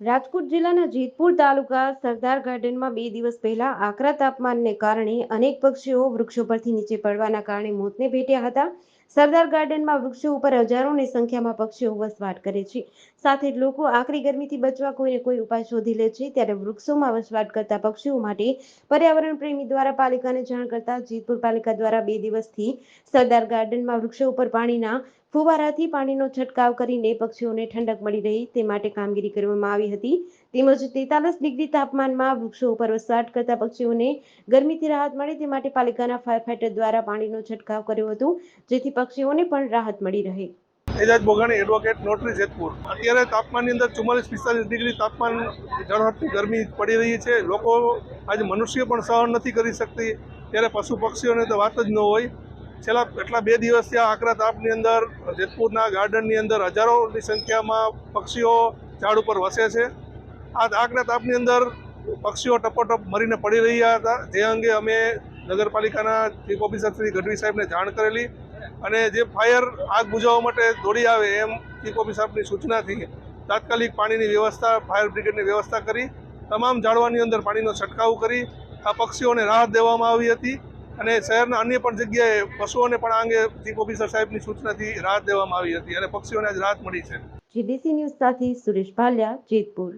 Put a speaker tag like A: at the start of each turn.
A: રાજકોટ જિલ્લાના જેતપુર તાલુકા સરદાર ગાર્ડનમાં બે દિવસ પહેલા આકરા તાપમાનને કારણે અનેક પક્ષીઓ વૃક્ષો પરથી નીચે પડવાના કારણે મોતને ભેટ્યા હતા. સરદાર ગાર્ડનમાં વૃક્ષો ઉપર હજારોની સંખ્યામાં પક્ષીઓ વસવાટ કરે છે. સાથે લોકો આકરી ગરમીથી બચવા કોઈને કોઈ ઉપાય શોધી લે છે ત્યારે વૃક્ષોમાં વસવાટ કરતા પક્ષીઓ માટે પર્યાવરણ પ્રેમી દ્વારા પાલિકાને જાણ કરતા જેતપુર પાલિકા દ્વારા બે દિવસથી સરદાર ગાર્ડનમાં વૃક્ષો ઉપર પાણીના ફુવારાથી પાણીનો છંટકાવ કરીને પક્ષીઓને ઠંડક મળી રહી તે માટે કામગીરી કરવામાં આવી હતી. તેમજ તેતાલીસ ડિગ્રી તાપમાનમાં વૃક્ષો ઉપર વસવાટ કરતા પક્ષીઓને ગરમીથી રાહત મળે તે માટે પાલિકાના ફાયર ફાઈટર દ્વારા પાણીનો છંટકાવ કર્યો હતો, જેથી પક્ષીઓને પણ રાહત મળી રહે.
B: Ejaz Bogani, advocate notary Jetpur. અત્યારે તાપમાનની અંદર ચુમ્માલીસ પિસ્તાલીસ ડિગ્રી તાપમાન ઝળહળતી ગરમી પડી રહી છે. લોકો આજે મનુષ્ય પણ સહન નથી કરી શકતી. ત્યારે પશુ પક્ષીઓને તો વાત જ ન હોય. છેલ્લા એટલા બે દિવસથી આ આકરા તાપની અંદર, જેતપુરના ગાર્ડનની અંદર હજારોની સંખ્યામાં પક્ષીઓ ઝાડ ઉપર વસે છે. આ આકરા તાપની અંદર પક્ષીઓ ટપોટપ મરીને પડી રહ્યા હતા. જે અંગે અમે નગરપાલિકાના ચીફ ઓફિસર શ્રી ગઢવી સાહેબને જાણ કરેલી અને જે ફાયર આગ બુઝાવવા માટે દોડી આવે એમ ચીફ ઓફિસરની સૂચનાથી તાત્કાલિક પાણીની વ્યવસ્થા, ફાયર બ્રિગેડની વ્યવસ્થા કરી, તમામ ઝાડવાની અંદર પાણીનો છંટકાવ કરી, આ પક્ષીઓને રાહત દેવામાં આવી હતી. અને શહેરના અન્ય પણ જગ્યાએ પશુઓને પણ આ અંગે ચીફ ઓફિસર સાહેબની સૂચનાથી રાહત દેવામાં આવી હતી અને પક્ષીઓને આજ રાહત મળી છે.
A: જીડીસી ન્યૂઝ સાથે સુરેશ ભાલિયા જેતપુર.